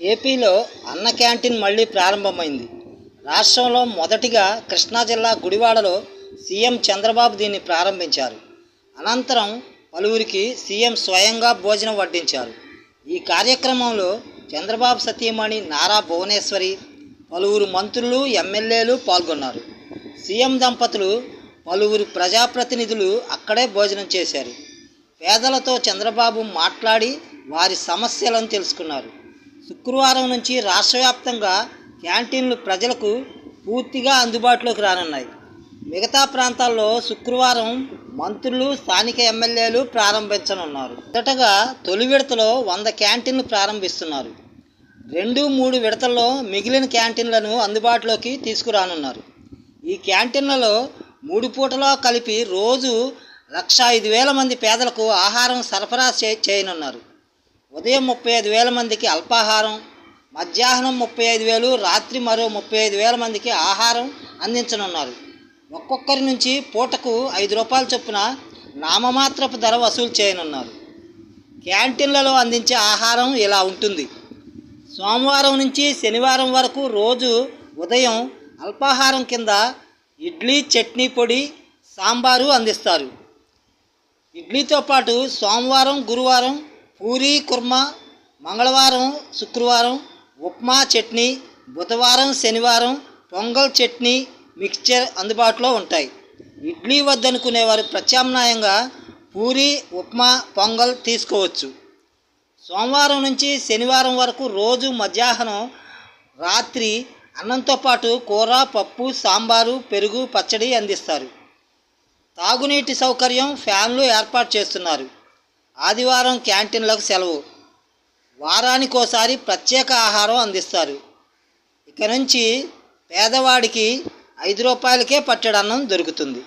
ఏపీలో అన్న క్యాంటీన్ మళ్ళీ ప్రారంభమైంది. రాష్ట్రంలో మొదటిగా కృష్ణా జిల్లా గుడివాడలో సీఎం చంద్రబాబు దీన్ని ప్రారంభించారు. అనంతరం పలువురికి సీఎం స్వయంగా భోజనం వడ్డించారు. ఈ కార్యక్రమంలో చంద్రబాబు సతీమణి నారా భువనేశ్వరి పలువురు మంత్రులు ఎమ్మెల్యేలు పాల్గొన్నారు. సీఎం దంపతులు పలువురు ప్రజాప్రతినిధులు అక్కడే భోజనం చేశారు. పేదలతో చంద్రబాబు మాట్లాడి వారి సమస్యలను తెలుసుకున్నారు. శుక్రవారం నుంచి రాష్ట్రవ్యాప్తంగా క్యాంటీన్లు ప్రజలకు పూర్తిగా అందుబాటులోకి రానున్నాయి. మిగతా ప్రాంతాల్లో శుక్రవారం మంత్రులు స్థానిక ఎమ్మెల్యేలు ప్రారంభించనున్నారు. మొదటగా తొలి విడతలో వంద క్యాంటీన్లు ప్రారంభిస్తున్నారు. రెండు మూడు విడతల్లో మిగిలిన క్యాంటీన్లను అందుబాటులోకి తీసుకురానున్నారు. ఈ క్యాంటీన్లలో మూడు పూటలో కలిపి రోజు లక్ష ఐదు వేల మంది పేదలకు ఆహారం సరఫరా చే చేయనున్నారు. ఉదయం ముప్పై ఐదు వేల మందికి అల్పాహారం మధ్యాహ్నం ముప్పై ఐదు వేలు రాత్రి మరో ముప్పై ఐదు వేల మందికి ఆహారం అందించనున్నారు. ఒక్కొక్కరి నుంచి పూటకు ఐదు రూపాయల చొప్పున నామమాత్రపు ధర వసూలు చేయనున్నారు. క్యాంటీన్లలో అందించే ఆహారం ఇలా ఉంటుంది. సోమవారం నుంచి శనివారం వరకు రోజు ఉదయం అల్పాహారం కింద ఇడ్లీ చట్నీ పొడి సాంబారు అందిస్తారు. ఇడ్లీతో పాటు సోమవారం గురువారం పూరీ కుర్మా మంగళవారం శుక్రవారం ఉప్మా చట్నీ బుధవారం శనివారం పొంగల్ చట్నీ మిక్స్చర్ అందుబాటులో ఉంటాయి. ఇడ్లీ వద్దనుకునేవారు ప్రత్యామ్నాయంగా పూరి ఉప్మా పొంగల్ తీసుకోవచ్చు. సోమవారం నుంచి శనివారం వరకు రోజు మధ్యాహ్నం రాత్రి అన్నంతో పాటు కూర పప్పు సాంబారు పెరుగు పచ్చడి అందిస్తారు. తాగునీటి సౌకర్యం ఫ్యాన్లు ఏర్పాటు చేస్తున్నారు. ఆదివారం క్యాంటీన్లకు సెలవు. వారానికోసారి ప్రత్యేక ఆహారం అందిస్తారు. ఇక నుంచి పేదవాడికి ఐదు రూపాయలకే పట్టెడన్నం దొరుకుతుంది.